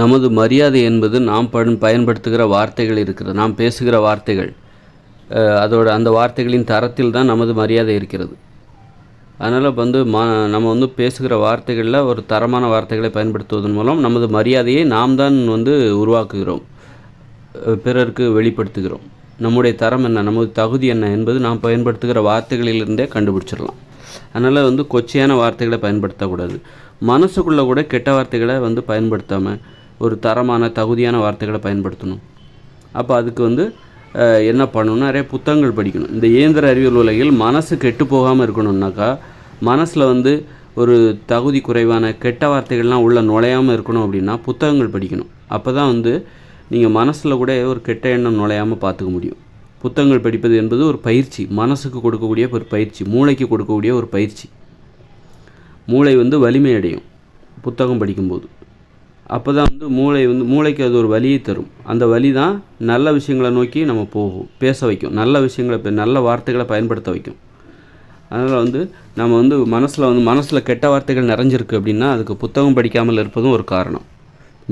நமது மரியாதை என்பது நாம் பயன்படுத்துகிற வார்த்தைகள் இருக்கிறது. நாம் பேசுகிற வார்த்தைகள். அதோட அந்த வார்த்தைகளின் தரத்தில் தான் நமது மரியாதை இருக்கிறது. அதனால் வந்து ம நம்ம வந்து பேசுகிற வார்த்தைகளில் ஒரு தரமான வார்த்தைகளை பயன்படுத்துவதன் மூலம் நமது மரியாதையை நாம் தான் வந்து உருவாக்குகிறோம். பிறருக்கு வெளிப்படுத்துகிறோம். நம்முடைய தரம் என்ன நமது தகுதி என்ன என்பது நாம் பயன்படுத்துகிற வார்த்தைகளிலிருந்தே கண்டுபிடிச்சிடலாம். அதனால் வந்து கொச்சையான வார்த்தைகளை பயன்படுத்தக்கூடாது. மனசுக்குள்ளே கூட கெட்ட வார்த்தைகளை வந்து பயன்படுத்தாமல் ஒரு தரமான தகுதியான வார்த்தைகளை பயன்படுத்தணும். அப்போ அதுக்கு வந்து என்ன பண்ணணும்னா நிறைய புத்தகங்கள் படிக்கணும். இந்த இயந்திர அறிவியல் உலகில் மனசு கெட்டு போகாமல் இருக்கணும்னாக்கா மனசில் வந்து ஒரு தகுதி குறைவான கெட்ட வார்த்தைகள்லாம் உள்ளே நுழையாமல் இருக்கணும் அப்படின்னா புத்தகங்கள் படிக்கணும். அப்போ தான் வந்து நீங்கள் மனசில் கூட ஒரு கெட்ட எண்ணம் நுழையாமல் பார்த்துக்க முடியும். புத்தகங்கள் படிப்பது என்பது ஒரு பயிற்சி. மனசுக்கு கொடுக்கக்கூடிய ஒரு பயிற்சி. மூளைக்கு கொடுக்கக்கூடிய ஒரு பயிற்சி. மூளை வந்து வலிமை அடையும். புத்தகம் படிக்கும்போது. அப்போ தான் வந்து மூளை வந்து மூளைக்கு அது ஒரு வழியை தரும். அந்த வலி தான் நல்ல விஷயங்களை நோக்கி நம்ம போகும். பேச வைக்கும். நல்ல விஷயங்களை நல்ல வார்த்தைகளை பயன்படுத்த வைக்கும். அதனால் வந்து நம்ம வந்து மனசில் வந்து மனசில் கெட்ட வார்த்தைகள் நிறைஞ்சிருக்கு அப்படின்னா அதுக்கு புத்தகம் படிக்காமல் இருப்பதும் ஒரு காரணம்.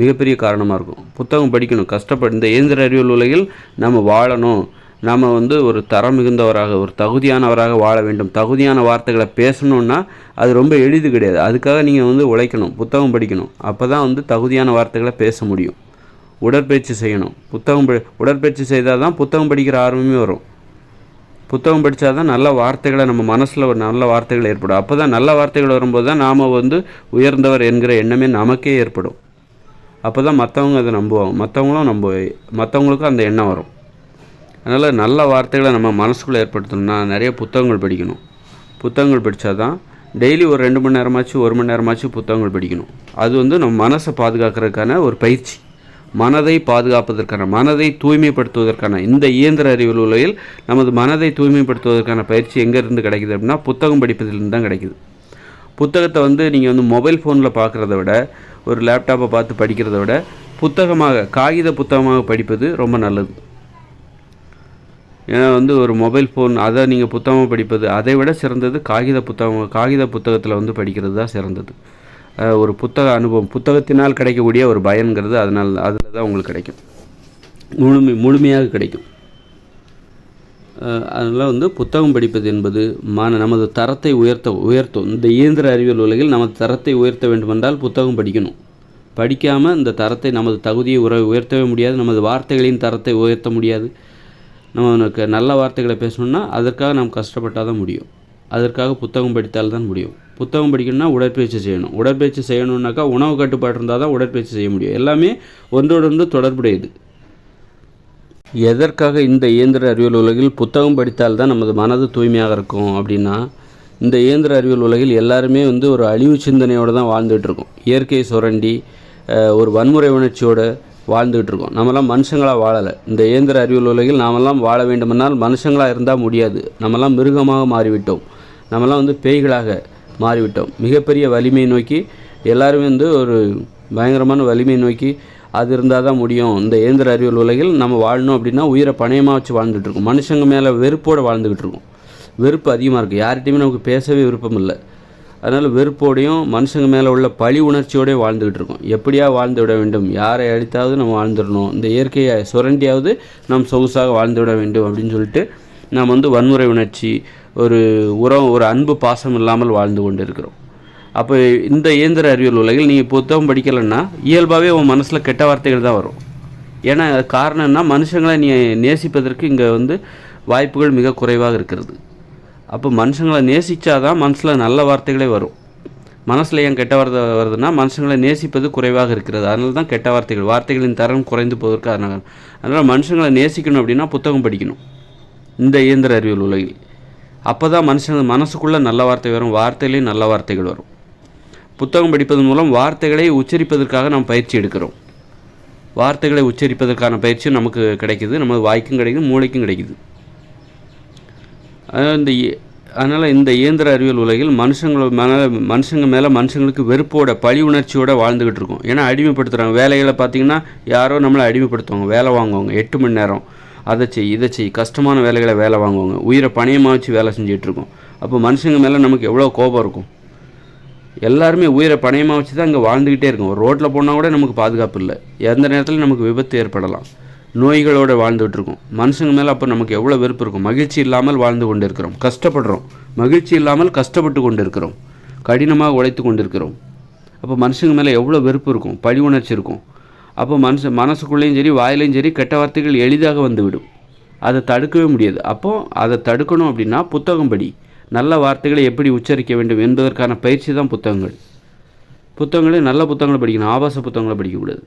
மிகப்பெரிய காரணமாக இருக்கும். புத்தகம் படிக்கணும். கஷ்டப்பட்டு இந்த இயந்திர அறிவியல் உலகில் நம்ம வாழணும். நாம் வந்து ஒரு தரம் மிகுந்தவராக ஒரு தகுதியானவராக வாழ வேண்டும். தகுதியான வார்த்தைகளை பேசணுன்னா அது ரொம்ப எளிது கிடையாது. அதுக்காக நீங்கள் வந்து உழைக்கணும் புத்தகம் படிக்கணும். அப்போ தான் வந்து தகுதியான வார்த்தைகளை பேச முடியும். உடற்பயிற்சி செய்யணும். புத்தகம் படி உடற்பயிற்சி செய்தால் தான் புத்தகம் படிக்கிற ஆர்வமே வரும். புத்தகம் படித்தா தான் நல்ல வார்த்தைகளை நம்ம மனசில் ஒரு நல்ல வார்த்தைகள் ஏற்படும். அப்போ தான் நல்ல வார்த்தைகள் வரும்போது தான் நாம் வந்து உயர்ந்தவர் என்கிற எண்ணமே நமக்கே ஏற்படும். அப்போ தான் மற்றவங்க அதை நம்புவாங்க. மற்றவங்களும் நம்ப மற்றவங்களுக்கும் அந்த எண்ணம் வரும். அதனால் நல்ல வார்த்தைகளை நம்ம மனசுக்குள்ளே ஏற்படுத்தணும்னா நிறைய புத்தகங்கள் படிக்கணும். புத்தகங்கள் படித்தா தான் டெய்லி ஒரு ரெண்டு மணி நேரமாச்சும் ஒரு மணி நேரமாச்சும் புத்தகங்கள் படிக்கணும். அது வந்து நம்ம மனசை பாதுகாக்கிறதுக்கான ஒரு பயிற்சி. மனதை பாதுகாப்பதற்கான மனதை தூய்மைப்படுத்துவதற்கான இந்த இயந்திர அறிவியல் உலகில் நமது மனதை தூய்மைப்படுத்துவதற்கான பயிற்சி எங்கேருந்து கிடைக்குது அப்படின்னா புத்தகம் படிப்பதிலிருந்து தான் கிடைக்குது. புத்தகத்தை வந்து நீங்கள் வந்து மொபைல் ஃபோனில் பார்க்குறத விட ஒரு லேப்டாப்பை பார்த்து படிக்கிறத விட புத்தகமாக காகித புத்தகமாக படிப்பது ரொம்ப நல்லது. ஏன்னா வந்து ஒரு மொபைல் ஃபோன் அதை நீங்கள் புத்தகமாக படிப்பது அதை விட சிறந்தது காகித புத்தகம் காகித புத்தகத்தில் வந்து படிக்கிறது தான் சிறந்தது. ஒரு புத்தக அனுபவம் புத்தகத்தினால் கிடைக்கக்கூடிய ஒரு பயன்கிறது அதனால் அதில் தான் உங்களுக்கு கிடைக்கும். முழுமை முழுமையாக கிடைக்கும். அதனால் வந்து புத்தகம் படிப்பது என்பது மன நமது தரத்தை உயர்த்த உயர்த்தும். இந்த இயந்திர அறிவியல் உலகில் நமது தரத்தை உயர்த்த வேண்டுமென்றால் புத்தகம் படிக்கணும். படிக்காமல் இந்த தரத்தை நமது தகுதியை உர உயர்த்தவே முடியாது நமது வார்த்தைகளின் தரத்தை உயர்த்த முடியாது. நமக்கு நல்ல வார்த்தைகளை பேசணும்னா அதற்காக நாம் கஷ்டப்பட்டால் தான் முடியும். அதற்காக புத்தகம் படித்தால் தான் முடியும். புத்தகம் படிக்கணும்னா உடற்பயிற்சி செய்யணும். உடற்பயிற்சி செய்யணுன்னாக்கா உணவு கட்டுப்பாடு இருந்தால் தான் உடற்பயிற்சி செய்ய முடியும். எல்லாமே ஒன்றோடொன்று தொடர்புடையது. எதற்காக இந்த இயந்திர அறிவியல் உலகில் புத்தகம் படித்தால் தான் நமது மனது தூய்மையாக இருக்கும் அப்படின்னா இந்த இயந்திர அறிவியல் உலகில் எல்லாருமே வந்து ஒரு அழிவு சிந்தனையோடு தான் வாழ்ந்துட்டு இருக்கோம். இயற்கையை சுரண்டி ஒரு வன்முறை உணர்ச்சியோடு வாழ்ந்துகிட்டு இருக்கோம் நம்மலாம் மனுஷங்களாக வாழலை. இந்த இயந்திர அறிவியல் உலகில் நாமெல்லாம் வாழ வேண்டுமென்றால் மனுஷங்களாக இருந்தால் முடியாது. நம்மலாம் மிருகமாக மாறிவிட்டோம். நம்மலாம் வந்து பேய்களாக மாறிவிட்டோம். மிகப்பெரிய வலிமை நோக்கி எல்லாருமே வந்து ஒரு பயங்கரமான வலிமை நோக்கி அது இருந்தால் தான் முடியும். இந்த இயந்திர அறிவியல் உலகில் நம்ம வாழணும் அப்படின்னா உயிரை பணையமாக வச்சு வாழ்ந்துட்டு இருக்கோம் மனுஷங்க மேலே வெறுப்போடு வாழ்ந்துக்கிட்டு இருக்கோம் வெறுப்பு அதிகமாக இருக்குது யார்கிட்டையுமே நமக்கு பேசவே விருப்பம் இல்லை அதனால் வெறுப்போடையும் மனுஷங்க மேலே உள்ள பழி உணர்ச்சியோடய வாழ்ந்துக்கிட்டு இருக்கோம். எப்படியா வாழ்ந்து விட வேண்டும்? யாரை அழித்தாவது நம்ம வாழ்ந்துடணும். இந்த இயற்கையை சுரண்டியாவது நாம் சொகுசாக வாழ்ந்து விட வேண்டும் அப்படின்னு சொல்லிட்டு நாம் வந்து வன்முறை உணர்ச்சி ஒரு உரம் ஒரு அன்பு பாசம் இல்லாமல் வாழ்ந்து கொண்டு இருக்கிறோம் அப்போ இந்த இயந்திர அறிவியல் உலகில் நீங்கள் புத்தகம் படிக்கலைன்னா இயல்பாகவே உன் மனசில் கெட்ட வார்த்தைகள் தான் வரும். ஏன்னா அது காரணம் என்ன மனுஷங்களை நீ நேசிப்பதற்கு இங்கே வந்து வாய்ப்புகள் மிக குறைவாக இருக்கிறது. அப்போ மனுஷங்களை நேசிச்சாதான் மனசில் நல்ல வார்த்தைகளே வரும். மனசில் ஏன் கெட்ட வார்த்தை வருதுன்னா மனுஷங்களை நேசிப்பது குறைவாக இருக்கிறது. அதனால தான் கெட்ட வார்த்தைகள் வார்த்தைகளின் தரம் குறைந்து போவதற்கு அதனால் அதனால் மனுஷங்களை நேசிக்கணும் அப்படின்னா புத்தகம் படிக்கணும். இந்த இயந்திர அறிவியல் உலகில். அப்போ தான் மனுஷங்க மனசுக்குள்ளே நல்ல வார்த்தை வரும் வார்த்தையிலையும் நல்ல வார்த்தைகள் வரும். புத்தகம் படிப்பதன் மூலம் வார்த்தைகளை உச்சரிப்பதற்காக நாம் பயிற்சி எடுக்கிறோம். வார்த்தைகளை உச்சரிப்பதற்கான பயிற்சியும் நமக்கு கிடைக்குது. நமது வாய்க்கும் கிடைக்குது மூளைக்கும் கிடைக்குது. இந்த அதனால் இந்த இயந்திர அறிவியல் உலகில் மனுஷங்கள மேலே மனுஷங்க மேலே மனுஷங்களுக்கு வெறுப்போட பழி உணர்ச்சியோட வாழ்ந்துக்கிட்டு இருக்கோம். ஏன்னா அடிமைப்படுத்துகிறாங்க வேலைகளை பார்த்தீங்கன்னா யாரோ நம்மளை அடிமைப்படுத்துவாங்க. வேலை வாங்குவாங்க. எட்டு மணி நேரம். அதை செய் இதை செய். கஷ்டமான வேலைகளை வேலை வாங்குவாங்க. உயிரை பணியமாக வச்சு வேலை செஞ்சுட்டு இருக்கோம். அப்போ மனுஷங்க மேலே நமக்கு எவ்வளோ கோபம் இருக்கும்? எல்லாருமே உயிரை பணயமாக வச்சு தான் இங்கே வாழ்ந்துக்கிட்டே இருக்கும். ரோட்டில் போனால் கூட நமக்கு பாதுகாப்பு இல்லை. எந்த நேரத்தில் நமக்கு விபத்து ஏற்படலாம். நோய்களோடு வாழ்ந்துகிட்ருக்கோம் மனுஷங்க மேலே அப்போ நமக்கு எவ்வளோ வெறுப்பு இருக்கும். மகிழ்ச்சி இல்லாமல் வாழ்ந்து கொண்டு இருக்கிறோம் கஷ்டப்படுறோம். மகிழ்ச்சி இல்லாமல் கஷ்டப்பட்டு கொண்டு இருக்கிறோம் கடினமாக உழைத்து கொண்டு இருக்கிறோம் அப்போ மனுஷங்க மேலே எவ்வளோ வெறுப்பு இருக்கும். பழி உணர்ச்சி இருக்கும். அப்போ மனுஷன் மனசுக்குள்ளேயும் சரி வாயிலையும் சரி கெட்ட வார்த்தைகள் எளிதாக வந்துவிடும். அதை தடுக்கவே முடியாது. அப்போது அதை தடுக்கணும் அப்படின்னா புத்தகம் படி. நல்ல வார்த்தைகளை எப்படி உச்சரிக்க வேண்டும் என்பதற்கான பயிற்சி தான் புத்தகங்கள். புத்தகங்களே நல்ல புத்தகங்களை படிக்கணும். ஆபாச புத்தகங்களை படிக்கக்கூடாது.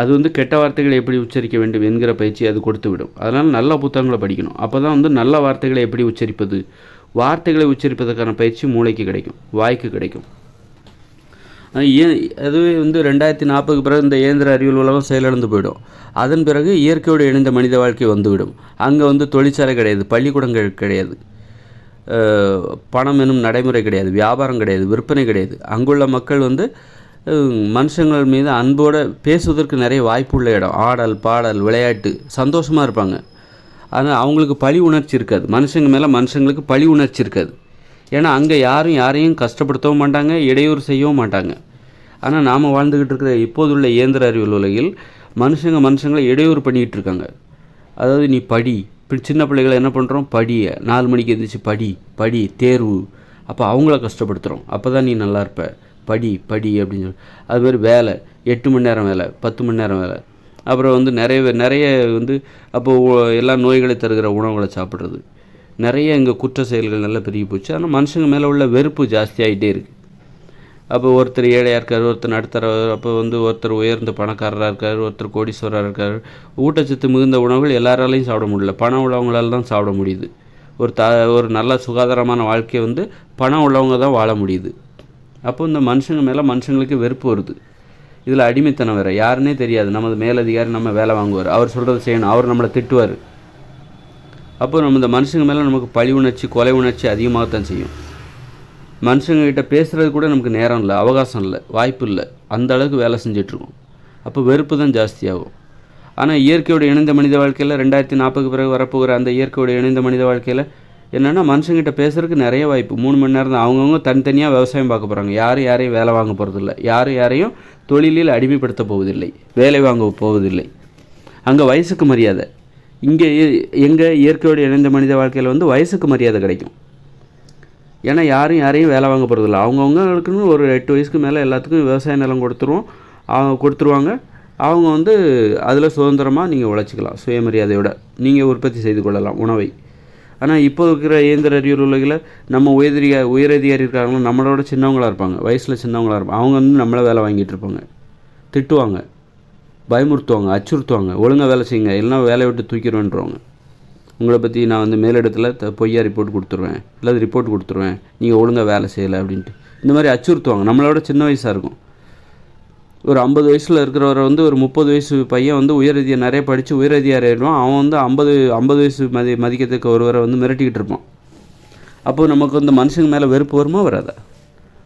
அது வந்து கெட்ட வார்த்தைகளை எப்படி உச்சரிக்க வேண்டும் என்கிற பயிற்சி அது கொடுத்து விடும் அதனால் நல்ல புத்தகங்களை படிக்கணும். அப்போ தான் வந்து நல்ல வார்த்தைகளை எப்படி உச்சரிப்பது? வார்த்தைகளை உச்சரிப்பதற்கான பயிற்சி மூளைக்கு கிடைக்கும். வாய்க்கு கிடைக்கும். ஏன் அதுவே வந்து ரெண்டாயிரத்தி நாற்பதுக்கு பிறகு இந்த இயந்திர அறிவியல் உலகம் செயலிழந்து போயிடும். அதன் பிறகு இயற்கையோடு இணைந்த மனித வாழ்க்கை வந்துவிடும். அங்கே வந்து தொழிற்சாலை கிடையாது பள்ளிக்கூடங்கள் கிடையாது. பணம் எனும் நடைமுறை கிடையாது வியாபாரம் கிடையாது விற்பனை கிடையாது. அங்குள்ள மக்கள் வந்து மனுஷங்கள் மீது அன்போடு பேசுவதற்கு நிறைய வாய்ப்புள்ள இடம். ஆடல் பாடல் விளையாட்டு சந்தோஷமாக இருப்பாங்க. ஆனால் அவங்களுக்கு பழி உணர்ச்சி இருக்காது. மனுஷங்க மேலே மனுஷங்களுக்கு பழி உணர்ச்சி இருக்காது. ஏன்னா அங்கே யாரும் யாரையும் கஷ்டப்படுத்தவும் மாட்டாங்க இடையூறு செய்யவும் மாட்டாங்க. ஆனால் நாம் வாழ்ந்துக்கிட்டு இருக்கிற இப்போதுள்ள இயந்திர அறிவியல் உலகில் மனுஷங்க மனுஷங்களை இடையூறு பண்ணிக்கிட்டு இருக்காங்க. அதாவது நீ படி. சின்ன பிள்ளைகளை என்ன பண்ணுறோம் படி நாலு மணிக்கு எழுந்திரிச்சு படி. படி. தேர்வு. அப்போ அவங்கள கஷ்டப்படுத்துகிறோம் அப்போ தான் நீ நல்லா இருப்ப. படி படி அப்படின்னு சொல்லி. அது மாதிரி வேலை எட்டு மணி நேரம் வேலை பத்து மணி நேரம் வேலை. அப்புறம் வந்து நிறைய நிறைய வந்து அப்போது எல்லா நோய்களை தருகிற உணவுகளை சாப்பிட்றது. நிறைய இங்கே குற்ற செயல்கள் நல்லா பெருகி போச்சு. ஆனால் மனுஷங்க மேலே உள்ள வெறுப்பு ஜாஸ்தியாகிட்டே இருக்குது அப்போ ஒருத்தர் ஏழையாக இருக்கார் ஒருத்தர் நடுத்தர அப்போ வந்து ஒருத்தர் உயர்ந்த பணக்காரராக இருக்கார் ஒருத்தர் கோடீஸ்வரராக இருக்கார். ஊட்டச்சத்து மிகுந்த உணவுகள் எல்லாராலையும் சாப்பிட முடியல. பணம் உள்ளவங்களால தான் சாப்பிட முடியுது. ஒரு த ஒரு நல்ல சுகாதாரமான வாழ்க்கையை வந்து பணம் உள்ளவங்க தான் வாழ முடியுது. அப்போ இந்த மனுஷங்க மேலே மனுஷங்களுக்கு வெறுப்பு வருது. இதில் அடிமைத்தனம் வேறு. யாருன்னே தெரியாது. நமது மேலதிகாரி நம்ம வேலை வாங்குவார். அவர் சொல்கிறத செய்யணும். அவர் நம்மளை திட்டுவார். அப்போ நம்ம இந்த மனுஷங்க மேலே நமக்கு பழி உணர்ச்சி கொலை உணர்ச்சி அதிகமாகத்தான் செய்யும். மனுஷங்கக்கிட்ட பேசுகிறது கூட நமக்கு நேரம் இல்லை அவகாசம் இல்லை வாய்ப்பு இல்லை. அந்த அளவுக்கு வேலை செஞ்சிட்ருக்கோம். அப்போ வெறுப்பு தான் ஜாஸ்தியாகும் ஆனால் இயற்கையோட இணைந்த மனித வாழ்க்கையில் ரெண்டாயிரத்தி நாற்பதுக்கு பிறகு வரப்போகிற அந்த இயற்கையோட இணைந்த மனித வாழ்க்கையில் என்னென்னா மனுஷங்கிட்ட பேசுறதுக்கு நிறைய வாய்ப்பு. மூணு மணி நேரம் தான். அவங்கவுங்க தனித்தனியாக விவசாயம் பார்க்க போகிறாங்க யாரும் யாரையும் வேலை வாங்க போகிறதில்ல யாரும் யாரையும் தொழிலில் அடிமைப்படுத்த போவதில்லை. வேலை வாங்க போவதில்லை. அங்கே வயசுக்கு மரியாதை. இங்கே எங்கே இயற்கையோடு இணைந்த மனித வாழ்க்கையில் வந்து வயசுக்கு மரியாதை கிடைக்கும். ஏன்னா யாரும் யாரையும் வேலை வாங்க போகிறதில்ல அவங்கவுங்களுக்குன்னு ஒரு எட்டு வயசுக்கு மேலே எல்லாத்துக்கும் விவசாய நிலம் கொடுத்துருவோம். அவங்க கொடுத்துருவாங்க. அவங்க வந்து அதில் சுதந்திரமாக நீங்கள் உழைச்சிக்கலாம். சுயமரியாதையோட நீங்கள் உற்பத்தி செய்து கொள்ளலாம். உணவை. ஆனால் இப்போ இருக்கிற இயந்திர அறிவியல் உலகில் நம்ம உயரதிகா உயரதிகாரி இருக்காங்களோ நம்மளோட சின்னவங்களா இருப்பாங்க. வயசில் சின்னவங்களா இருப்பாங்க. அவங்க வந்து நம்மளை வேலை வாங்கிட்டு இருப்பாங்க. திட்டுவாங்க. பயமுறுத்துவாங்க. அச்சுறுத்துவாங்க. ஒழுங்காக வேலை செய்யுங்க. இல்லைன்னா வேலையை விட்டு தூக்கிடுவேன்றவங்க. உங்களை பற்றி நான் வந்து மேலிடத்தில் த பொய்யா ரிப்போர்ட் கொடுத்துருவேன் இல்லை ரிப்போர்ட் கொடுத்துருவேன் நீங்கள் ஒழுங்காக வேலை செய்யலை அப்படின்ட்டு. இந்த மாதிரி அச்சுறுத்துவாங்க. நம்மளோட சின்ன வயசாக இருக்கும். ஒரு ஐம்பது வயசில் இருக்கிறவரை வந்து ஒரு முப்பது வயசு பையன் வந்து உயரதியை நிறைய படித்து உயரதிகாரி ஆயிடுவான். அவன் வந்து ஐம்பது ஐம்பது வயசு மதி மதிக்கிறதுக்கு ஒருவரை வந்து மிரட்டிக்கிட்டு இருப்பான். அப்போது நமக்கு வந்து மனுஷங்க மேலே வெறுப்பு வருமா வராதா?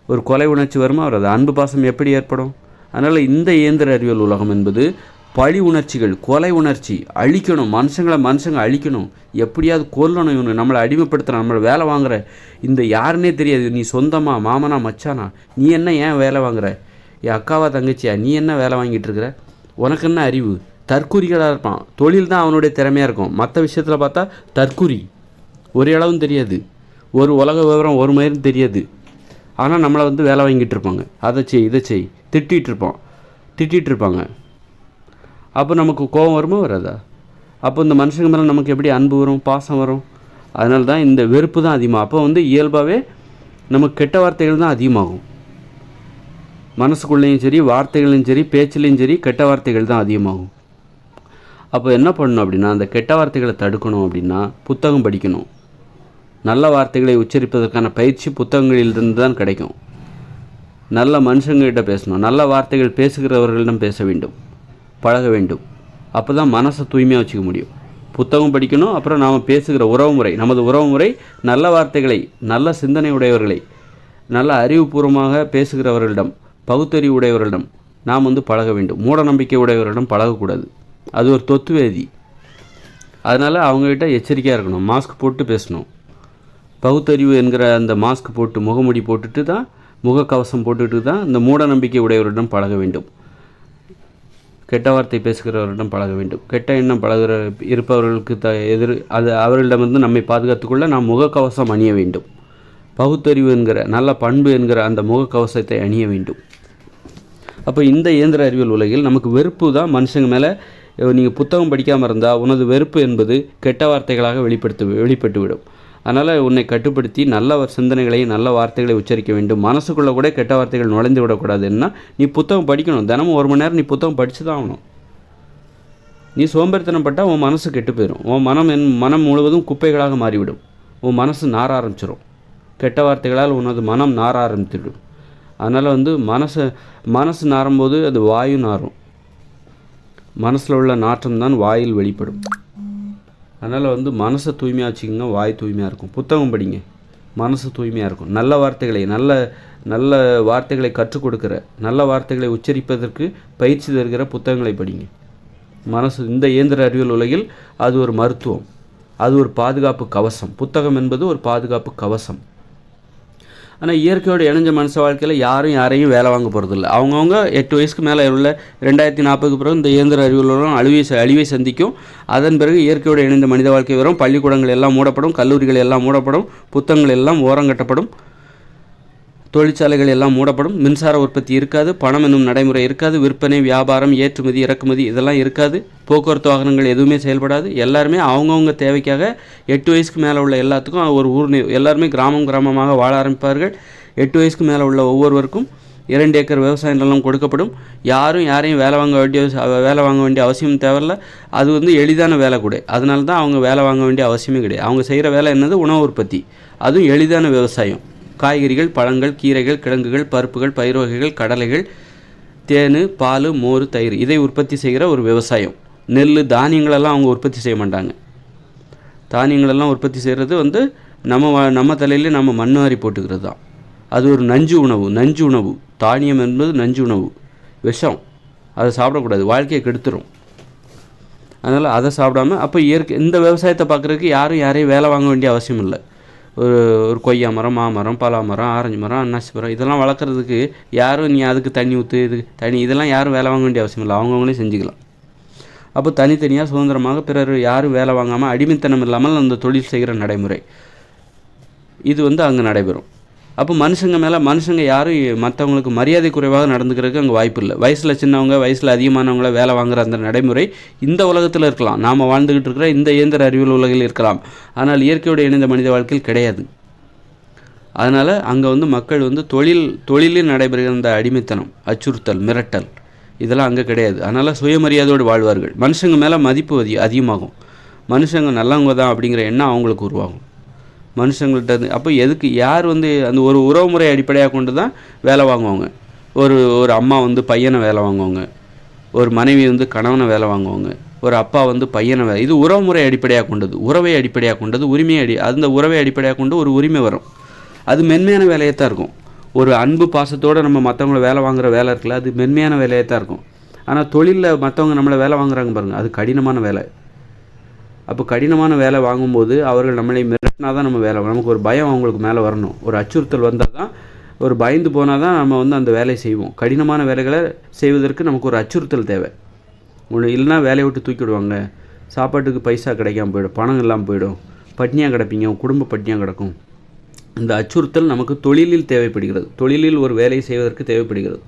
ஒரு கொலை உணர்ச்சி வருமா வராது? அன்பு பாசம் எப்படி ஏற்படும்? அதனால் இந்த இயந்திர அறிவியல் உலகம் என்பது பழி உணர்ச்சிகள் கொலை உணர்ச்சி அழிக்கணும். மனுஷங்களை மனுஷங்க அழிக்கணும். எப்படியாவது கொல்லணும் இவனு. நம்மளை அடிமைப்படுத்துகிறான் நம்மளை வேலை வாங்குற இந்த யாருன்னே தெரியாது. நீ சொந்தமா மாமனா மச்சானா? நீ என்ன ஏன் வேலை வாங்குற? என் அக்காவா தங்கச்சியா நீ என்ன வேலை வாங்கிட்டு இருக்கிற? உனக்கு என்ன அறிவு? தற்கூரிகளாக இருப்பான். தொழில் தான் அவனுடைய திறமையாக இருக்கும். மற்ற விஷயத்தில் பார்த்தா தற்கூரி. ஒரு அளவும் தெரியாது. ஒரு உலக விவரம் ஒரு மயிரும் தெரியாது. ஆனால் நம்மளை வந்து வேலை வாங்கிட்டு இருப்பாங்க. அதை செய் இதை செய். திட்டிகிட்டு இருப்பான். திட்டிகிட்டு இருப்பாங்க. அப்போ நமக்கு கோபம் வருமா வராதா? அப்போ இந்த மனுஷங்க மேலே நமக்கு எப்படி அன்பு வரும் பாசம் வரும்? அதனால தான் இந்த வெறுப்பு தான் அதிகமாக அப்போ வந்து இயல்பாகவே நமக்கு கெட்ட வார்த்தைகள் தான் அதிகமாகும். மனசுக்குள்ளேயும் சரி வார்த்தைகளையும் சரி பேச்சிலையும் சரி கெட்ட வார்த்தைகள் தான் அதிகமாகும். அப்போ என்ன பண்ணணும் அப்படின்னா அந்த கெட்ட வார்த்தைகளை தடுக்கணும் அப்படின்னா புத்தகம் படிக்கணும். நல்ல வார்த்தைகளை உச்சரிப்பதற்கான பயிற்சி புத்தகங்களிலிருந்து தான் கிடைக்கும். நல்ல மனுஷங்கள்கிட்ட பேசணும். நல்ல வார்த்தைகள் பேசுகிறவர்களிடம் பேச வேண்டும். பழக வேண்டும். அப்போ தான் மனசை தூய்மையாக வச்சுக்க முடியும். புத்தகம் படிக்கணும் அப்புறம் நாம் பேசுகிற உறவுமுறை நமது உறவுமுறை நல்ல வார்த்தைகளை நல்ல சிந்தனை உடையவர்களை நல்ல அறிவுபூர்வமாக பேசுகிறவர்களிடம் பகுத்தறிவு உடையவர்களிடம் நாம் வந்து பழக வேண்டும். மூட நம்பிக்கை உடையவர்களிடம் பழகக்கூடாது. அது ஒரு தொத்துவேதி அதனால் அவங்ககிட்ட எச்சரிக்கையாக இருக்கணும். மாஸ்க் போட்டு பேசணும். பகுத்தறிவு என்கிற அந்த மாஸ்க் போட்டு முகமுடி போட்டுட்டு தான் முகக்கவசம் போட்டுட்டு தான் இந்த மூட நம்பிக்கை உடையவரிடம் பழக வேண்டும். கெட்ட வார்த்தை பேசுகிறவரிடம் பழக வேண்டும். கெட்ட எண்ணம் பழகுற இருப்பவர்களுக்கு த எதிர் அது அவர்களிடமிருந்து நம்மை பாதுகாத்துக்கொள்ள நாம் முகக்கவசம் அணிய வேண்டும். பகுத்தறிவு என்கிற நல்ல பண்பு என்கிற அந்த முகக்கவசத்தை அணிய வேண்டும். அப்போ இந்த இயந்திர அறிவியல் உலகில் நமக்கு வெறுப்பு தான் மனுஷங்க மேலே நீங்கள் புத்தகம் படிக்காமல் இருந்தால் உனது வெறுப்பு என்பது கெட்ட வார்த்தைகளாக வெளிப்படுத்த வெளிப்பட்டுவிடும். அதனால் உன்னை கட்டுப்படுத்தி நல்ல சிந்தனைகளையும் நல்ல வார்த்தைகளை உச்சரிக்க வேண்டும். மனசுக்குள்ளே கூட கெட்ட வார்த்தைகள் நுழைந்து விடக்கூடாதுன்னா நீ புத்தகம் படிக்கணும். தினமும் ஒரு மணி நேரம் நீ புத்தகம் படித்து தான் ஆகணும். நீ சோம்பேறித்தனப்பட்டால் உன் மனசு கெட்டு போயிடும் உன் மனம் என் மனம் முழுவதும் குப்பைகளாக மாறிவிடும். உன் மனசு நார ஆரம்பிச்சிடும் கெட்ட வார்த்தைகளால் உனது மனம் நார ஆரம்பித்துவிடும். அதனால் வந்து மனசை மனசு நாரும்போது அது வாயு நாரும். மனசில் உள்ள நாற்றம் தான் வாயில் வெளிப்படும். அதனால் வந்து மனசை தூய்மையாக வச்சுக்கோங்க வாய் தூய்மையாக இருக்கும். புத்தகம் படிங்க. மனசு தூய்மையாக இருக்கும். நல்ல வார்த்தைகளை நல்ல நல்ல வார்த்தைகளை கற்றுக் கொடுக்குற நல்ல வார்த்தைகளை உச்சரிப்பதற்கு பயிற்சி தருகிற புத்தகங்களை படிங்க. மனசு இந்த இயந்திர அறிவியல் உலகில் அது ஒரு மருத்துவம். அது ஒரு பாதுகாப்பு கவசம். புத்தகம் என்பது ஒரு பாதுகாப்பு கவசம். ஆனால் இயற்கையோடு இணைஞ்ச மனுஷ வாழ்க்கையில் யாரும் யாரையும் வேலை வாங்க போகிறதில்ல அவங்கவுங்க எட்டு வயசுக்கு மேலே உள்ள ரெண்டாயிரத்தி நாற்பதுக்கு பிறகு இந்த இயந்திர அறிவியலும் அழிவை அழிவை சந்திக்கும். அதன் பிறகு இயற்கையோடு இணைந்த மனித வாழ்க்கை வரும். பள்ளிக்கூடங்கள் எல்லாம் மூடப்படும். கல்லூரிகள் எல்லாம் மூடப்படும். புத்தகங்கள் எல்லாம் ஓரங்கட்டப்படும் தொழிற்சாலைகள் எல்லாம் மூடப்படும். மின்சார உற்பத்தி இருக்காது. பணம் என்னும் நடைமுறை இருக்காது. விற்பனை வியாபாரம் ஏற்றுமதி இறக்குமதி இதெல்லாம் இருக்காது. போக்குவரத்து வாகனங்கள் எதுவுமே செயல்படாது. எல்லாருமே அவங்கவுங்க தேவைக்காக எட்டு வயசுக்கு மேலே உள்ள எல்லாத்துக்கும் ஒரு ஊர் எல்லாருமே கிராமம் கிராமமாக வாழ ஆரம்பிப்பார்கள். எட்டு வயசுக்கு மேலே உள்ள ஒவ்வொருவருக்கும் இரண்டு ஏக்கர் விவசாய நிலம் கொடுக்கப்படும். யாரும் யாரையும் வேலை வாங்க வேண்டிய வேலை வாங்க வேண்டிய அவசியம் தேவையில்ல. அது வந்து எளிதான வேலை கூட. அதனால தான் அவங்க வேலை வாங்க வேண்டிய அவசியமே கிடையாது. அவங்க செய்கிற வேலை என்னது? உணவு உற்பத்தி. அதுவும் எளிதான விவசாயம். காய்கறிகள் பழங்கள் கீரைகள் கிழங்குகள் பருப்புகள் பயிர் வகைகள் கடலைகள் தேன் பால் மோர் தயிர். இதை உற்பத்தி செய்கிற ஒரு விவசாயம். நெல் தானியங்களெல்லாம் அவங்க உற்பத்தி செய்ய மாட்டாங்க. தானியங்களெல்லாம் உற்பத்தி செய்கிறது வந்து நம்ம நம்ம தலையிலே நம்ம மண் வாரி போட்டுக்கிறது தான். அது ஒரு நஞ்சு உணவு நஞ்சு உணவு. தானியம் என்பது நஞ்சு உணவு. விஷம். அதை சாப்பிடக்கூடாது. வாழ்க்கையை கெடுத்துரும். அதனால் அதை சாப்பிடாம அப்போ இயற்கை இந்த விவசாயத்தை பார்க்குறதுக்கு யாரும் யாரையும் வேலை வாங்க வேண்டிய அவசியம் இல்லை. ஒரு ஒரு கொய்யா மரம் மாமரம் பலா மரம் ஆரஞ்சு மரம் அன்னாசி மரம் இதெல்லாம் வளர்க்குறதுக்கு யாரும் நீ அதுக்கு தண்ணி ஊற்று இது தண்ணி இதெல்லாம் யாரும் வேலை வாங்க வேண்டிய அவசியம் இல்லை. அவங்கவுங்களே செஞ்சுக்கலாம். அப்போ தனித்தனியாக சுதந்திரமாக பிறர் யாரும் வேலை வாங்காமல் அடிமைத்தனம் இல்லாமல் அந்த தொழில் செய்கிற நடைமுறை. இது வந்து அங்கே நடைபெறும். அப்போ மனுஷங்க மேலே மனுஷங்க யாரும் மற்றவங்களுக்கு மரியாதை குறைவாக நடந்துக்கிறதுக்கு அங்கே வாய்ப்பு இல்லை. வயசில் சின்னவங்க வயசில் அதிகமானவங்கள வேலை வாங்குற அந்த நடைமுறை இந்த உலகத்தில் இருக்கலாம். நாம் வாழ்ந்துக்கிட்டு இருக்கிற இந்த இயந்திர அறிவியல் உலகில் இருக்கலாம். ஆனால் இயற்கையோடு இணைந்த மனித வாழ்க்கையில் கிடையாது. அதனால் அங்கே வந்து மக்கள் வந்து தொழில் தொழிலில் நடைபெறுகிற அந்த அடிமைத்தனம் அச்சுறுத்தல் மிரட்டல் இதெல்லாம் அங்கே கிடையாது. அதனால் சுயமரியாதையோடு வாழ்வார்கள். மனுஷங்க மேலே மதிப்பு அதி அதிகமாகும். மனுஷங்க நல்லவங்க தான் அப்படிங்கிற எண்ணம் அவங்களுக்கு உருவாகும். மனுஷங்கள்ட்ட அப்போ எதுக்கு யார் வந்து அந்த ஒரு உறவுமுறை அடிப்படையாக கொண்டு தான் வேலை வாங்குவாங்க. ஒரு ஒரு அம்மா வந்து பையனை வேலை வாங்குவாங்க. ஒரு மனைவி வந்து கணவனை வேலை வாங்குவாங்க. ஒரு அப்பா வந்து பையனை வேலை இது உறவுமுறை அடிப்படையாக கொண்டது. உறவை அடிப்படையாக கொண்டது. உரிமையை அடி அந்த உறவை அடிப்படையாக கொண்டு ஒரு உரிமை வரும். அது மென்மையான வேலையாக தான் இருக்கும். ஒரு அன்பு பாசத்தோடு நம்ம மற்றவங்கள வேலை வாங்குகிற வேலை இருக்குல்ல அது மென்மையான வேலையாக தான் இருக்கும். ஆனால் தொழிலில் மற்றவங்க நம்மளை வேலை வாங்குறாங்க பாருங்கள் அது கடினமான வேலை. அப்போ கடினமான வேலை வாங்கும்போது அவர்கள் நம்மளை மிரட்டினா தான் நம்ம வேலை நமக்கு ஒரு பயம் அவங்களுக்கு மேலே வரணும். ஒரு அச்சுறுத்தல் வந்தால் தான் ஒரு பயந்து போனால் தான் நம்ம வந்து அந்த வேலையை செய்வோம். கடினமான வேலைகளை செய்வதற்கு நமக்கு ஒரு அச்சுறுத்தல் தேவை. ஒன்று இல்லைனா வேலையை விட்டு தூக்கிவிடுவாங்க சாப்பாட்டுக்கு பைசா கிடைக்காம போயிடும். பணம் இல்லாமல் போயிடும். பட்னியாக கிடப்பீங்க. குடும்ப பட்னியாக கிடக்கும். இந்த அச்சுறுத்தல் நமக்கு தொழிலில் தேவைப்படுகிறது. தொழிலில் ஒரு வேலையை செய்வதற்கு தேவைப்படுகிறது.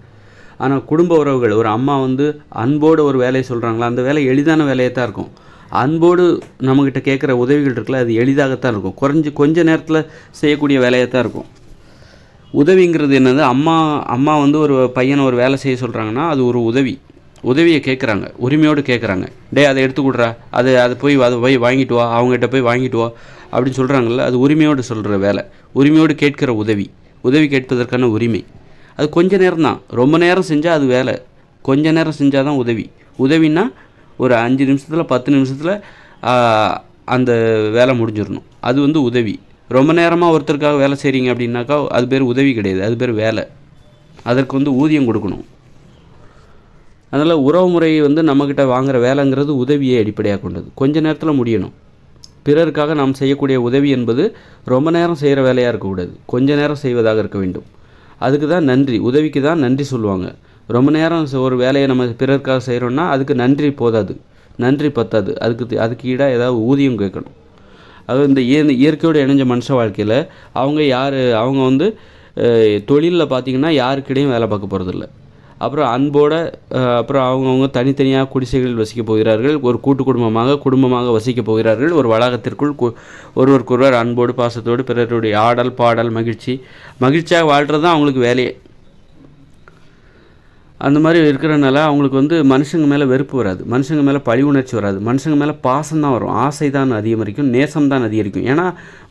ஆனால் குடும்ப உறவுகள் ஒரு அம்மா வந்து அன்போடு ஒரு வேலையை சொல்கிறாங்களா அந்த வேலை எளிதான வேலையாக தான் இருக்கும். அன்போடு நம்மக்கிட்ட கேட்குற உதவிகள் இருக்குல்ல அது எளிதாகத்தான் இருக்கும். குறைஞ்சி கொஞ்ச நேரத்தில் செய்யக்கூடிய வேலையாக தான் இருக்கும். உதவிங்கிறது என்னது? அம்மா அம்மா வந்து ஒரு பையனை ஒரு வேலை செய்ய சொல்கிறாங்கன்னா அது ஒரு உதவி. உதவியை கேட்குறாங்க. உரிமையோடு கேட்குறாங்க. டே அதை எடுத்து கொடுறா. அது அதை போய் அதை போய் வாங்கிட்டு வா. அவங்ககிட்ட போய் வாங்கிட்டு வா. அப்படின்னு சொல்கிறாங்கல்ல அது உரிமையோடு சொல்கிற வேலை. உரிமையோடு கேட்குற உதவி. உதவி கேட்பதற்கான உரிமை. அது கொஞ்ச நேரம் தான் ரொம்ப நேரம் செஞ்சால் அது வேலை. கொஞ்ச நேரம் செஞ்சால் தான் உதவி. உதவின்னா ஒரு அஞ்சு நிமிஷத்தில் பத்து நிமிஷத்தில் அந்த வேலை முடிஞ்சிடணும். அது வந்து உதவி. ரொம்ப நேரமாக ஒருத்தருக்காக வேலை செய்கிறீங்க அப்படின்னாக்கா அது பேர் உதவி கிடையாது. அது பேர் வேலை. அதற்கு வந்து ஊதியம் கொடுக்கணும். அதனால் உறவு முறையை வந்து நம்மக்கிட்ட வாங்குகிற வேலைங்கிறது உதவியை அடிப்படையாக கொண்டது. கொஞ்ச நேரத்தில் முடியணும். பிறருக்காக நாம் செய்யக்கூடிய உதவி என்பது ரொம்ப நேரம் செய்கிற வேலையாக இருக்கக்கூடாது. கொஞ்ச நேரம் செய்வதாக இருக்க வேண்டும். அதுக்கு தான் நன்றி. உதவிக்கு தான் நன்றி சொல்லுவாங்க. ரொம்ப நேரம் ஒரு வேலையை நம்ம பிறருக்காக செய்கிறோன்னா அதுக்கு நன்றி போதாது. நன்றி பத்தாது. அதுக்கு அதுக்கு ஈடாக ஏதாவது ஊதியம் கேட்கணும். அது இந்த இயற்கையோடு இணைஞ்ச மனுஷ வாழ்க்கையில் அவங்க யார் அவங்க வந்து தொழிலில் பார்த்தீங்கன்னா யாருக்கிடையும் வேலை பார்க்க போகிறதில்ல அப்புறம் அன்போட அப்புறம் அவங்கவுங்க தனித்தனியாக குடிசைகளில் வசிக்க போகிறார்கள் ஒரு கூட்டு குடும்பமாக குடும்பமாக வசிக்க போகிறார்கள். ஒரு வளாகத்திற்குள் கு- ஒருவருக்கொருவர் அன்போடு பாசத்தோடு பிறருடைய ஆடல் பாடல் மகிழ்ச்சி மகிழ்ச்சியாக வாழ்கிறது தான் அவங்களுக்கு வேலையே. அந்த மாதிரி இருக்கிறனால அவங்களுக்கு வந்து மனுஷங்க மேலே வெறுப்பு வராது. மனுஷங்க மேலே பழி உணர்ச்சி வராது. மனுஷங்க மேலே பாசம் தான் வரும். ஆசை தான் அதிகரிக்கும். நேசம் தான் அதிகரிக்கும். ஏன்னா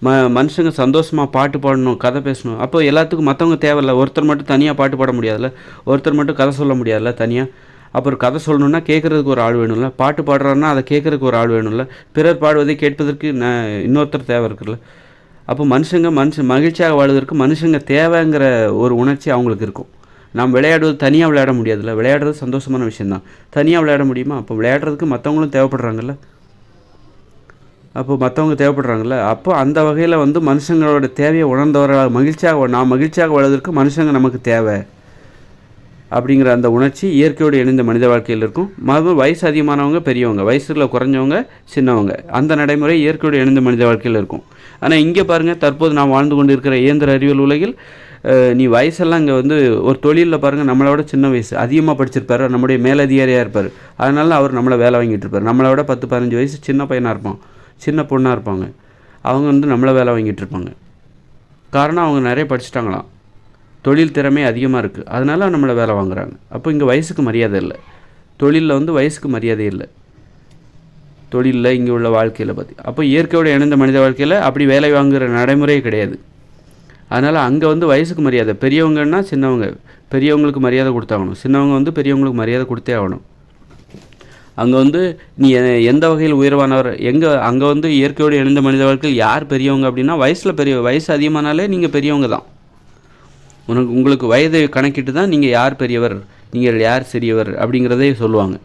ம மனுஷங்க சந்தோஷமாக பாட்டு பாடணும் கதை பேசணும். அப்போ எல்லாத்துக்கும் மற்றவங்க தேவையில்ல. ஒருத்தர் மட்டும் தனியாக பாட்டு பாட முடியாதுல்ல. ஒருத்தர் மட்டும் கதை சொல்ல முடியாதுல்ல தனியாக அப்புறம் கதை சொல்லணுன்னா கேட்குறதுக்கு ஒரு ஆள் வேணும்ல. பாட்டு பாடுறாருன்னா அதை கேட்குறதுக்கு ஒரு ஆள் வேணும்ல. பிறர் பாடுவதை கேட்பதற்கு ந இன்னொருத்தர் தேவை இருக்குல்ல. அப்போ மனுஷங்க மனுஷன் மகிழ்ச்சியாக வாழ்வதற்கு மனுஷங்க தேவைங்கிற ஒரு உணர்ச்சி அவங்களுக்கு இருக்கும். நாம் விளையாடுவது தனியாக விளையாட முடியாதுல்ல. விளையாடுறது சந்தோஷமான விஷயந்தான் தனியாக விளையாட முடியுமா? அப்போ விளையாடுறதுக்கு மற்றவங்களும் தேவைப்படுறாங்கல்ல. அப்போ மற்றவங்க தேவைப்படுறாங்கல்ல. அப்போ அந்த வகையில் வந்து மனுஷங்களோட தேவையை உணர்ந்தவர்களாக மகிழ்ச்சியாக நான் மகிழ்ச்சியாக வாழ்வதற்கு மனுஷங்க நமக்கு தேவை. அப்படிங்கிற அந்த உணர்ச்சி இயற்கையோடு இணைந்த மனித வாழ்க்கையில் இருக்கும். மறுபடியும் வயசு அதிகமானவங்க பெரியவங்க. வயசில் குறைஞ்சவங்க சின்னவங்க. அந்த நடைமுறை இயற்கையோடு இணைந்த மனித வாழ்க்கையில் இருக்கும். ஆனால் இங்கே பாருங்கள் தற்போது நாம் வாழ்ந்து கொண்டு இருக்கிற இயந்திர அறிவியல் உலகில் நீ வயசெல்லாம் இங்கே வந்து ஒரு தொழிலில் பாருங்கள் நம்மளோட சின்ன வயசு. அதிகமாக படிச்சிருப்பார் நம்முடைய மேலதிகாரியாக இருப்பார். அதனால அவர் நம்மளை வேலை வாங்கிட்டு இருப்பார். நம்மளை விட பத்து பதினஞ்சு வயசு சின்ன பையனாக இருப்பான். சின்ன பொண்ணாக இருப்பாங்க. அவங்க வந்து நம்மளை வேலை வாங்கிட்டு இருப்பாங்க. காரணம் அவங்க நிறைய படிச்சிட்டாங்களாம். தொழில் திறமை அதிகமாக இருக்குது அதனால நம்மளை வேலை வாங்குறாங்க. அப்போ இங்கே வயசுக்கு மரியாதை இல்லை. தொழிலில் வந்து வயசுக்கு மரியாதை இல்லை. தொழிலில் இங்கே உள்ள வாழ்க்கையில் பற்றி அப்போ இயற்கையோடு இணைந்த மனித வாழ்க்கையில் அப்படி வேலை வாங்குகிற நடைமுறையே கிடையாது. அதனால் அங்கே வந்து வயசுக்கு மரியாதை. பெரியவங்கன்னா சின்னவங்க. பெரியவங்களுக்கு மரியாதை கொடுத்தாகணும். சின்னவங்க வந்து பெரியவங்களுக்கு மரியாதை கொடுத்தே ஆகணும். அங்கே வந்து நீ எந்த வகையில் உயர்வானவர்? எங்கே அங்கே வந்து இயற்கையோடு இணைந்த மனித வாழ்க்கையில் யார் பெரியவங்க அப்படின்னா வயசில் பெரிய வயசு அதிகமானாலே நீங்கள் பெரியவங்க தான். உனக்கு உங்களுக்கு வயதை கணக்கிட்டு தான் நீங்கள் யார் பெரியவர்? நீங்கள் யார் சிறியவர்? அப்படிங்கிறதே சொல்லுவாங்க.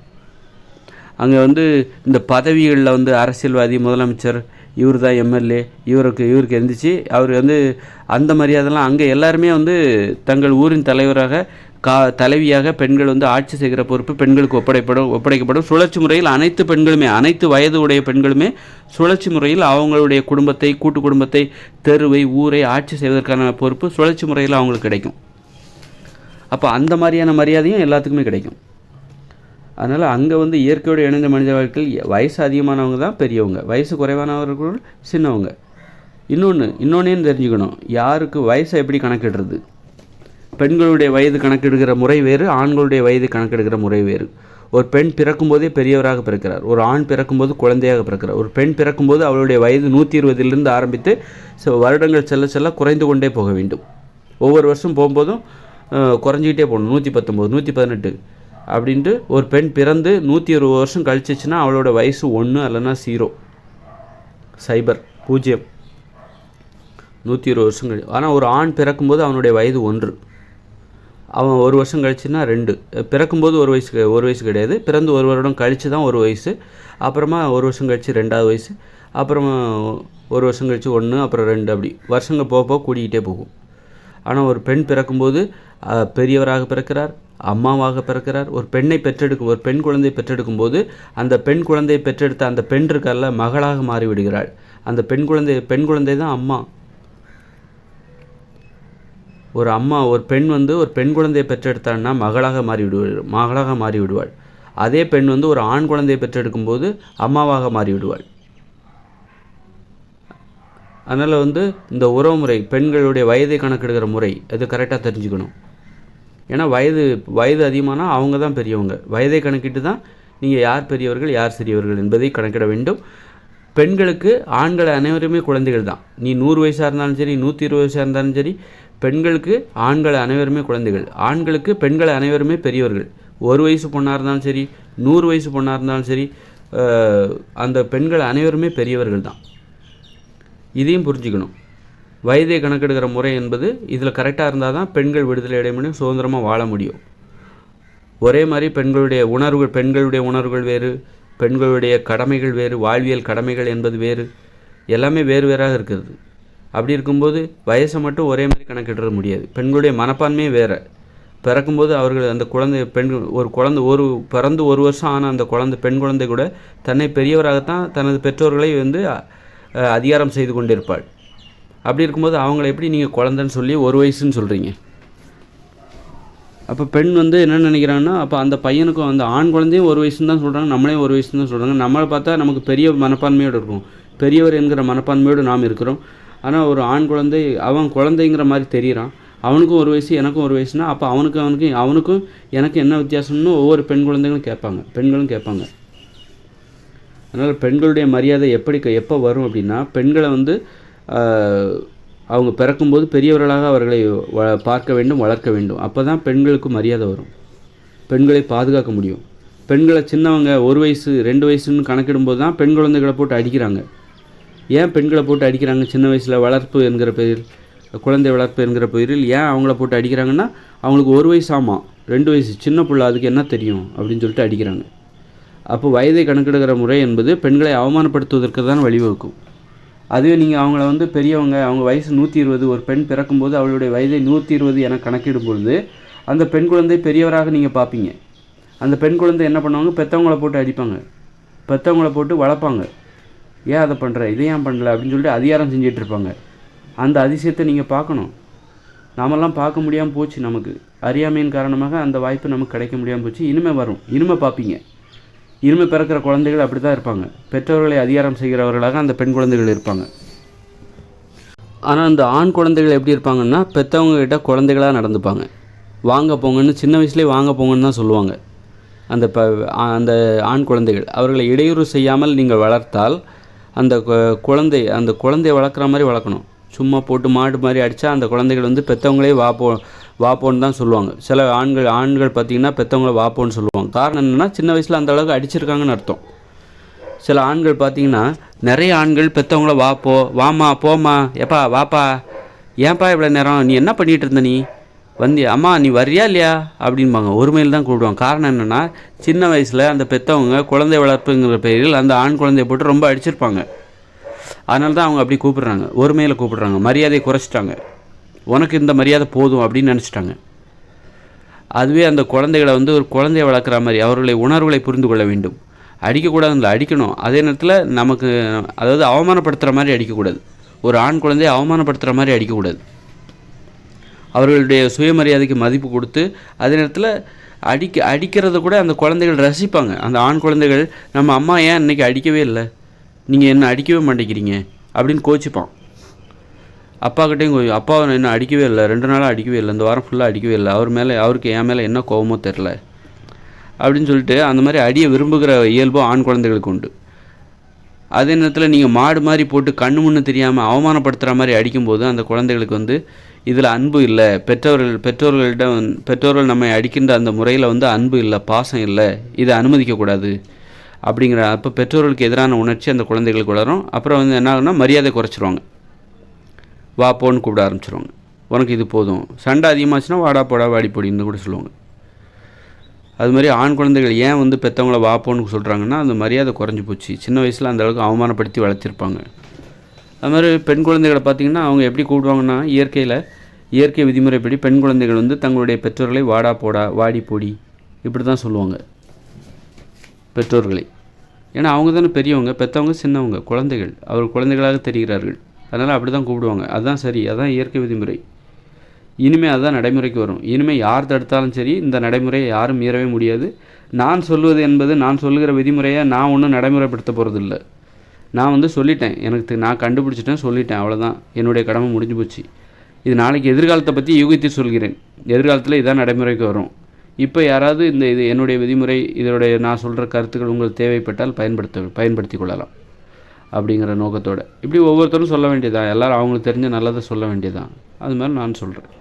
அங்கே வந்து இந்த பதவிகளில் வந்து அரசியல்வாதி முதலமைச்சர் இவர் தான் எம்எல்ஏ இவருக்கு இவருக்கு இருந்துச்சு அவர் வந்து அந்த மரியாதைலாம் அங்கே எல்லாருமே வந்து தங்கள் ஊரின் தலைவராக கா தலைவியாக பெண்கள் வந்து ஆட்சி செய்கிற பொறுப்பு பெண்களுக்கு ஒப்படைப்படும் ஒப்படைக்கப்படும். சுழற்சி முறையில் அனைத்து பெண்களுமே அனைத்து வயது உடைய பெண்களுமே சுழற்சி முறையில் அவங்களுடைய குடும்பத்தை கூட்டு குடும்பத்தை தெருவை ஊரை ஆட்சி செய்வதற்கான பொறுப்பு சுழற்சி முறையில் அவங்களுக்கு கிடைக்கும். அப்போ அந்த மாதிரியான மரியாதையும் எல்லாத்துக்குமே கிடைக்கும். அதனால் அங்கே வந்து இயற்கையோடு இணைந்த மனித வாழ்க்கையில் வயசு அதிகமானவங்க தான் பெரியவங்க. வயசு குறைவானவர்கள் சின்னவங்க. இன்னொன்று இன்னொன்னேன்னு தெரிஞ்சுக்கணும். யாருக்கு வயசை எப்படி கணக்கிடுறது? பெண்களுடைய வயது கணக்கெடுக்கிற முறை வேறு ஆண்களுடைய வயது கணக்கெடுக்கிற முறை வேறு. ஒரு பெண் பிறக்கும்போதே பெரியவராக பிறக்கிறார். ஒரு ஆண் பிறக்கும்போது குழந்தையாக பிறக்கிறார். ஒரு பெண் பிறக்கும்போது அவளுடைய வயது நூற்றி இருபதிலிருந்து ஆரம்பித்து வருடங்கள் செல்ல செல்ல குறைந்து கொண்டே போக வேண்டும். ஒவ்வொரு வருஷம் போகும்போதும் குறைஞ்சிக்கிட்டே போகணும். நூற்றி பத்தொம்போது நூற்றி பதினெட்டு. அப்படின்ட்டு ஒரு பெண் பிறந்து நூற்றி இருபது வருஷம் கழிச்சிச்சுன்னா அவளோட வயசு ஒன்று இல்லைன்னா ஜீரோ சைபர் பூஜ்ஜியம். நூற்றி இருபது வருஷம் கழி ஆனால் ஒரு ஆண் பிறக்கும்போது அவனுடைய வயது ஒன்று. அவன் ஒரு வருஷம் கழிச்சுன்னா ரெண்டு. பிறக்கும்போது ஒரு வயசு ஒரு வயசு கிடையாது. பிறந்து ஒரு வருடம் கழித்து தான் ஒரு வயசு. அப்புறமா ஒரு வருஷம் கழித்து ரெண்டாவது வயசு. அப்புறமா ஒரு வருஷம் கழித்து ஒன்று அப்புறம் ரெண்டு அப்படி. வருஷங்கள் போக போக கூடிக்கிட்டே போகும். ஆனால் ஒரு பெண் பிறக்கும்போது பெரியவராக பிறக்கிறார். அம்மாவாக பிறக்கிறார் ஒரு பெண்ணை பெற்றெடுக்கும் ஒரு பெண் குழந்தை பெற்றெடுக்கும் போது அந்த பெண் குழந்தையை பெற்றெடுத்த அந்த பெண் இருக்கல்ல மகளாக மாறிவிடுகிறாள். அந்த பெண் குழந்தை பெண் குழந்தை தான் அம்மா. ஒரு அம்மா ஒரு பெண் வந்து ஒரு பெண் குழந்தையை பெற்றெடுத்தான்னா மகளாக மாறி விடுவாள் மகளாக மாறி விடுவாள் அதே பெண் வந்து ஒரு ஆண் குழந்தையை பெற்றெடுக்கும் போது அம்மாவாக மாறி விடுவாள் அதனால் வந்து இந்த உறவு முறை பெண்களுடைய வயதை கணக்கெடுக்கிற முறை அது கரெக்டாக தெரிஞ்சுக்கணும். ஏன்னா வயது வயது அதிகமானால் அவங்க தான் பெரியவங்க. வயதை கணக்கிட்டு தான் நீங்கள் யார் பெரியவர்கள் யார் சிறியவர்கள் என்பதை கணக்கிட வேண்டும். பெண்களுக்கு ஆண்கள் அனைவருமே குழந்தைகள் தான். நீ நூறு வயசாக இருந்தாலும் சரி நூற்றி இருபது வயசாக இருந்தாலும் சரி பெண்களுக்கு ஆண்கள் அனைவருமே குழந்தைகள். ஆண்களுக்கு பெண்கள் அனைவருமே பெரியவர்கள். ஒரு வயசு பொண்ணாக இருந்தாலும் சரி நூறு வயசு பொண்ணாக இருந்தாலும் சரி அந்த பெண்கள் அனைவருமே பெரியவர்கள் தான். இதையும் புரிஞ்சுக்கணும். வயதை கணக்கெடுக்கிற முறை என்பது இதில் கரெக்டாக இருந்தால் தான் பெண்கள் விடுதலை அடைய முடியும் சுதந்திரமாக வாழ முடியும். ஒரே மாதிரி பெண்களுடைய உணர்வுகள் பெண்களுடைய உணர்வுகள் வேறு பெண்களுடைய கடமைகள் வேறு வாழ்வியல் கடமைகள் என்பது வேறு எல்லாமே வேறு வேறாக இருக்கிறது. அப்படி இருக்கும்போது வயசை மட்டும் ஒரே மாதிரி கணக்கிட முடியாது. பெண்களுடைய மனப்பான்மையே வேறு. பிறக்கும்போது அவர்கள் அந்த குழந்தை பெண்கள் ஒரு குழந்தை ஒரு பிறந்து ஒரு வருஷம் ஆன அந்த குழந்தை பெண் குழந்தை கூட தன்னை பெரியவராகத்தான் தனது பெற்றோர்களை வந்து அதிகாரம் செய்து கொண்டிருப்பாள். அப்படி இருக்கும்போது அவங்கள எப்படி நீங்கள் குழந்தைன்னு சொல்லி ஒரு வயசுன்னு சொல்கிறீங்க அப்போ பெண் வந்து என்ன நினைக்கிறாங்கன்னா அப்போ அந்த பையனுக்கும் அந்த ஆண் குழந்தையும் ஒரு வயசுன்னு தான் சொல்கிறாங்க நம்மளே ஒரு வயசுன்னு தான் சொல்கிறாங்க நம்மளை பார்த்தா நமக்கு பெரிய மனப்பான்மையோடு இருக்கும். பெரியவர் என்கிற மனப்பான்மையோடு நாம் இருக்கிறோம். ஆனால் ஒரு ஆண் குழந்தை அவன் குழந்தைங்கிற மாதிரி தெரிகிறான் அவனுக்கும் ஒரு வயசு எனக்கும் ஒரு வயசுனா அப்போ அவனுக்கு அவனுக்கு அவனுக்கும் எனக்கு என்ன வித்தியாசம்னு ஒவ்வொரு பெண் குழந்தைகளும் கேட்பாங்க. பெண்களும் கேட்பாங்க. அதனால் பெண்களுடைய மரியாதை எப்படி எப்போ வரும் அப்படின்னா பெண்களை வந்து அவங்க பிறக்கும்போது பெரியவர்களாக அவர்களை வ பார்க்க வேண்டும் வளர்க்க வேண்டும். அப்போ தான் பெண்களுக்கு மரியாதை வரும். பெண்களை பாதுகாக்க முடியும். பெண்களை சின்னவங்க ஒரு வயசு ரெண்டு வயசுன்னு கணக்கிடும்போது தான் பெண் குழந்தைகளை போட்டு அடிக்கிறாங்க. ஏன் பெண்களை போட்டு அடிக்கிறாங்க? சின்ன வயசில் வளர்ப்பு என்கிற பெயரில் குழந்தை வளர்ப்பு என்கிற பெயரில் ஏன் அவங்கள போட்டு அடிக்கிறாங்கன்னா அவங்களுக்கு ஒரு வயசு ஆமாம் ரெண்டு வயசு சின்ன பிள்ளை அதுக்கு என்ன தெரியும் அப்படின்னு சொல்லிட்டு அடிக்கிறாங்க. அப்போ வயதை கணக்கெடுக்கிற முறை என்பது பெண்களை அவமானப்படுத்துவதற்கு தான் வழிவகுக்கும். அதுவே நீங்கள் அவங்கள வந்து பெரியவங்க அவங்க வயசு நூற்றி இருபது ஒரு பெண் பிறக்கும்போது அவளுடைய வயதை நூற்றி இருபது என கணக்கிடும் பொழுது அந்த பெண் குழந்தை பெரியவராக நீங்கள் பார்ப்பீங்க அந்த பெண் குழந்தை என்ன பண்ணுவாங்க? பெற்றவங்கள போட்டு அடிப்பாங்க. பெற்றவங்கள போட்டு வளர்ப்பாங்க. ஏன் அதை பண்ணுற இதை ஏன் பண்ணல அப்படின்னு சொல்லிட்டு அதிகாரம் செஞ்சுட்டு இருப்பாங்க. அந்த அதிசயத்தை நீங்கள் பார்க்கணும். நாமெல்லாம் பார்க்க முடியாமல் போச்சு நமக்கு. அறியாமையின் காரணமாக அந்த வாய்ப்பு நமக்கு கிடைக்க முடியாமல் போச்சு. இனிமே வரும். இனிமே பார்ப்பீங்க இருமை பிறக்கிற குழந்தைகள் அப்படி தான் இருப்பாங்க. பெற்றோர்களை அதிகாரம் செய்கிறவர்களாக அந்த பெண் குழந்தைகள் இருப்பாங்க. ஆனால் அந்த ஆண் குழந்தைகள் எப்படி இருப்பாங்கன்னா பெற்றவங்ககிட்ட குழந்தைகளாக நடந்துப்பாங்க. வாங்க போங்கன்னு சின்ன வயசுலேயே வாங்க போங்கன்னு தான் சொல்லுவாங்க. அந்த ப அந்த ஆண் குழந்தைகள். அவர்களை இடையூறு செய்யாமல் நீங்கள் வளர்த்தால் அந்த கு- குழந்தை அந்த குழந்தையை வளர்க்குற மாதிரி வளர்க்கணும். சும்மா போட்டு மாடு மாதிரி அடித்தா அந்த குழந்தைகள் வந்து பெற்றவங்களே வா போ வாப்போன்னு தான் சொல்லுவாங்க. சில ஆண்கள் ஆண்கள் பார்த்தீங்கன்னா பெற்றவங்கள வாப்போன்னு சொல்லுவாங்க. காரணம் என்னென்னா சின்ன வயசில் அந்த அளவுக்கு அடிச்சிருக்காங்கன்னு அர்த்தம். சில ஆண்கள் பார்த்தீங்கன்னா நிறைய ஆண்கள் பெற்றவங்கள வாப்போ வாமா போம்மா எப்பா வாப்பா ஏன்ப்பா இவ்வளோ நேரம்? நீ என்ன பண்ணிகிட்டு இருந்த நீ? வந்து அம்மா நீ வர்றியா இல்லையா? அப்படின்பாங்க ஒருமையில் தான் கூப்பிடுவாங்க. காரணம் என்னென்னா சின்ன வயசில் அந்த பெற்றவங்க குழந்தை வளர்ப்புங்கிற பேரில் அந்த ஆண் குழந்தைய போட்டு ரொம்ப அடிச்சிருப்பாங்க. அதனால தான் அவங்க அப்படி கூப்பிடுறாங்க. ஒருமையில் கூப்பிடுறாங்க. மரியாதையை குறைச்சிட்டாங்க. உனக்கு இந்த மரியாதை போதும் அப்படின்னு நினச்சிட்டாங்க. அதுவே அந்த குழந்தைகளை வந்து ஒரு குழந்தையை வளர்க்குற மாதிரி அவர்களை உணர்வுகளை புரிந்து கொள்ள வேண்டும். அடிக்கக்கூடாதுல அடிக்கணும். அதே நேரத்தில் நமக்கு அதாவது அவமானப்படுத்துகிற மாதிரி அடிக்கக்கூடாது. ஒரு ஆண் குழந்தையை அவமானப்படுத்துகிற மாதிரி அடிக்கக்கூடாது. அவர்களுடைய சுயமரியாதைக்கு மதிப்பு கொடுத்து அதே நேரத்தில் அடிக்க அடிக்கிறத கூட அந்த குழந்தைகள் ரசிப்பாங்க. அந்த ஆண் குழந்தைகள் நம்ம அம்மா ஏன் இன்னைக்கு அடிக்கவே இல்லை? நீங்கள் என்ன அடிக்கவே மாட்டேங்கிறீங்க? அப்படின்னு கோச்சிப்பான். அப்பாக்கிட்டையும் கொஞ்சம் அப்பா என்ன அடிக்கவே இல்லை. ரெண்டு நாளாக அடிக்கவே இல்லை. இந்த வாரம் ஃபுல்லாக அடிக்கவே இல்லை. அவர் மேலே அவருக்கு என் மேலே என்ன கோபமோ தெரில அப்படின்னு சொல்லிட்டு அந்த மாதிரி அடியை விரும்புகிற இயல்பும் ஆண் குழந்தைகளுக்கு உண்டு. அதே நேரத்தில் நீங்கள் மாடு மாதிரி போட்டு கண்ணு முன்னு தெரியாமல் அவமானப்படுத்துகிற மாதிரி அடிக்கும்போது அந்த குழந்தைகளுக்கு வந்து இதில் அன்பு இல்லை. பெற்றோர்கள் பெற்றோர்கள்ட்ட பெற்றோர்கள் நம்மை அடிக்கின்ற அந்த முறையில் வந்து அன்பு இல்லை பாசம் இல்லை. இதை அனுமதிக்கக்கூடாது அப்படிங்கிற அப்போ பெற்றோர்களுக்கு எதிரான உணர்ச்சி அந்த குழந்தைகளுக்கு வளரும். அப்புறம் வந்து என்ன ஆகுனா மரியாதை குறைச்சிருவாங்க. வா போன்னு கூப்பிட ஆரம்பிச்சிருவாங்க. உனக்கு இது போதும். சண்டை அதிகமாச்சுன்னா வாடா போடா வாடி போடின்னு கூட சொல்லுவாங்க. அது மாதிரி ஆண் குழந்தைகள் ஏன் வந்து பெற்றவங்கள வா போன்னு சொல்கிறாங்கன்னா அந்த மரியாதை குறைஞ்சி போச்சு. சின்ன வயசில் அந்த அளவுக்கு அவமானப்படுத்தி வளர்த்திருப்பாங்க. அது மாதிரி பெண் குழந்தைகளை பார்த்திங்கன்னா அவங்க எப்படி கூப்பிடுவாங்கன்னா இயற்கையில் இயற்கை விதிமுறைப்படி பெண் குழந்தைகள் வந்து தங்களுடைய பெற்றோர்களை வாடா போடா வாடி போடி இப்படி தான் சொல்லுவாங்க. பெற்றோர்களை. ஏன்னா அவங்க தானே பெரியவங்க பெற்றவங்க சின்னவங்க குழந்தைகள். அவர் குழந்தைகளாக தெரிகிறார்கள். அதனால் அப்படி தான் கூப்பிடுவாங்க. அதுதான் சரி அதான் இயற்கை விதிமுறை. இனிமேல் அதுதான் நடைமுறைக்கு வரும். இனிமேல் யார் தடுத்தாலும் சரி இந்த நடைமுறையை யாரும் மீறவே முடியாது. நான் சொல்வது என்பது நான் சொல்லுகிற விதிமுறையை நான் ஒன்றும் நடைமுறைப்படுத்த போகிறதில்ல நான் வந்து சொல்லிட்டேன். எனக்கு நான் கண்டுபிடிச்சிட்டேன் சொல்லிட்டேன். அவ்வளோதான் என்னுடைய கடமை முடிஞ்சு போச்சு. இது நாளைக்கு எதிர்காலத்தை பற்றி யூகித்து சொல்கிறேன். எதிர்காலத்தில் இதான் நடைமுறைக்கு வரும். இப்போ யாராவது இந்த இது என்னுடைய விதிமுறை இதனுடைய நான் சொல்கிற கருத்துக்கள் உங்களுக்கு தேவைப்பட்டால் பயன்படுத்த பயன்படுத்தி கொள்ளலாம். அப்படிங்கிற நோக்கத்தோடு. இப்படி ஒவ்வொருத்தரும் சொல்ல வேண்டியதான் எல்லோரும் அவங்களுக்கு தெரிஞ்ச நல்லதை சொல்ல வேண்டியதான் அது மாதிரி நான் சொல்கிறேன்